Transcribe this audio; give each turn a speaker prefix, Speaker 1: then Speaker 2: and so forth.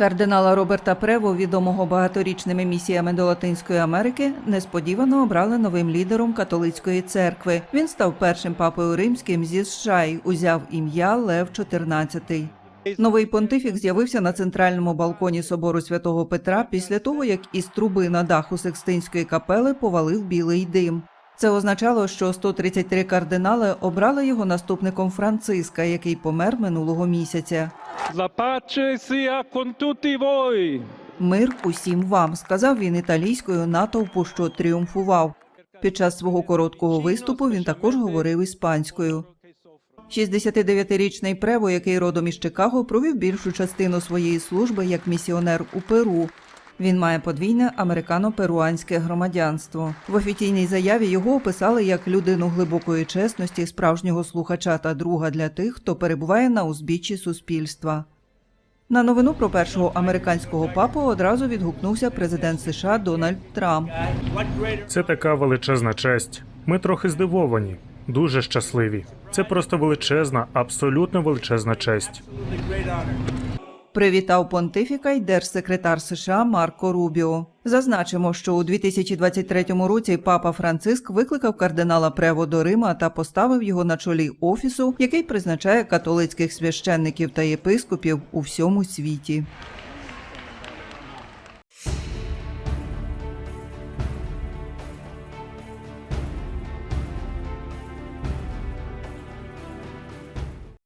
Speaker 1: Кардинала Роберта Прево, відомого багаторічними місіями до Латинської Америки, несподівано обрали новим лідером католицької церкви. Він став першим папою римським зі США й узяв ім'я Лев XIV. Новий понтифік з'явився на центральному балконі собору святого Петра після того, як із труби на даху Секстинської капели повалив білий дим. Це означало, що 133 кардинали обрали його наступником Франциска, який помер минулого місяця. Мир усім вам, сказав він італійською натовпу, що тріумфував. Під час свого короткого виступу він також говорив іспанською. 69-річний Прево, який родом із Чикаго, провів більшу частину своєї служби як місіонер у Перу. Він має подвійне американо-перуанське громадянство. В офіційній заяві його описали як людину глибокої чесності, справжнього слухача та друга для тих, хто перебуває на узбіччі суспільства. На новину про першого американського папу одразу відгукнувся президент США Дональд Трамп.
Speaker 2: Це така величезна честь. Ми трохи здивовані, дуже щасливі. Це просто величезна, абсолютно величезна честь.
Speaker 1: Привітав понтифіка й держсекретар США Марко Рубіо. Зазначимо, що у 2023 році папа Франциск викликав кардинала Прево до Рима та поставив його на чолі офісу, який призначає католицьких священників та єпископів у всьому світі.